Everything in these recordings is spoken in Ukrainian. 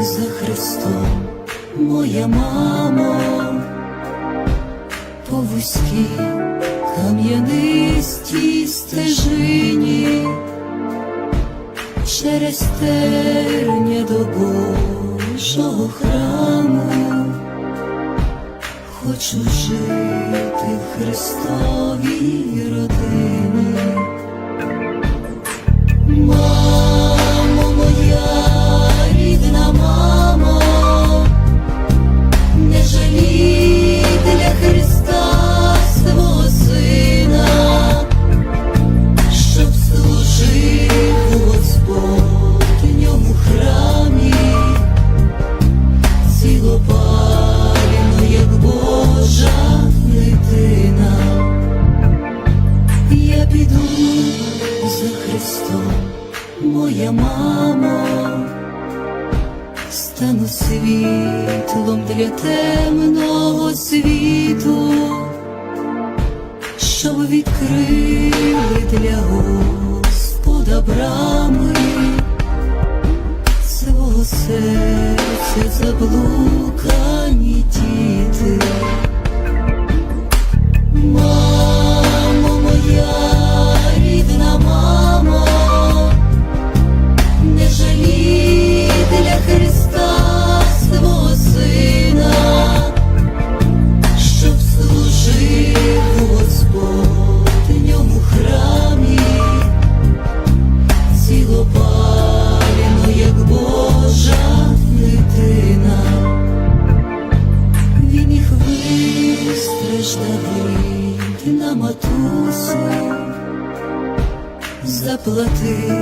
за Христом, моя мамо, по вузькій кам'янистій стежині, через терня до Божого храму, хочу жити в Христом. Моя мамо, стану світлом для темного світу, щоб відкрили для Господа брами свого серця заблукані діти. заплати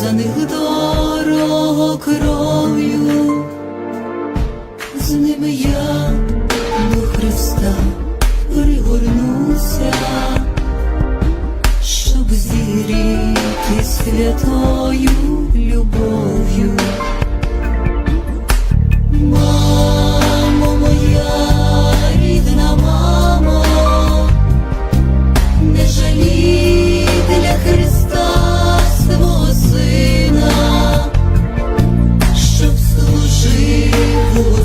за них дорого кров'ю, з ними я до Христа пригорнуся, щоб зіріти святою.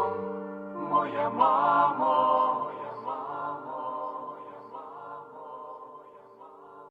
мамо, моя мамо.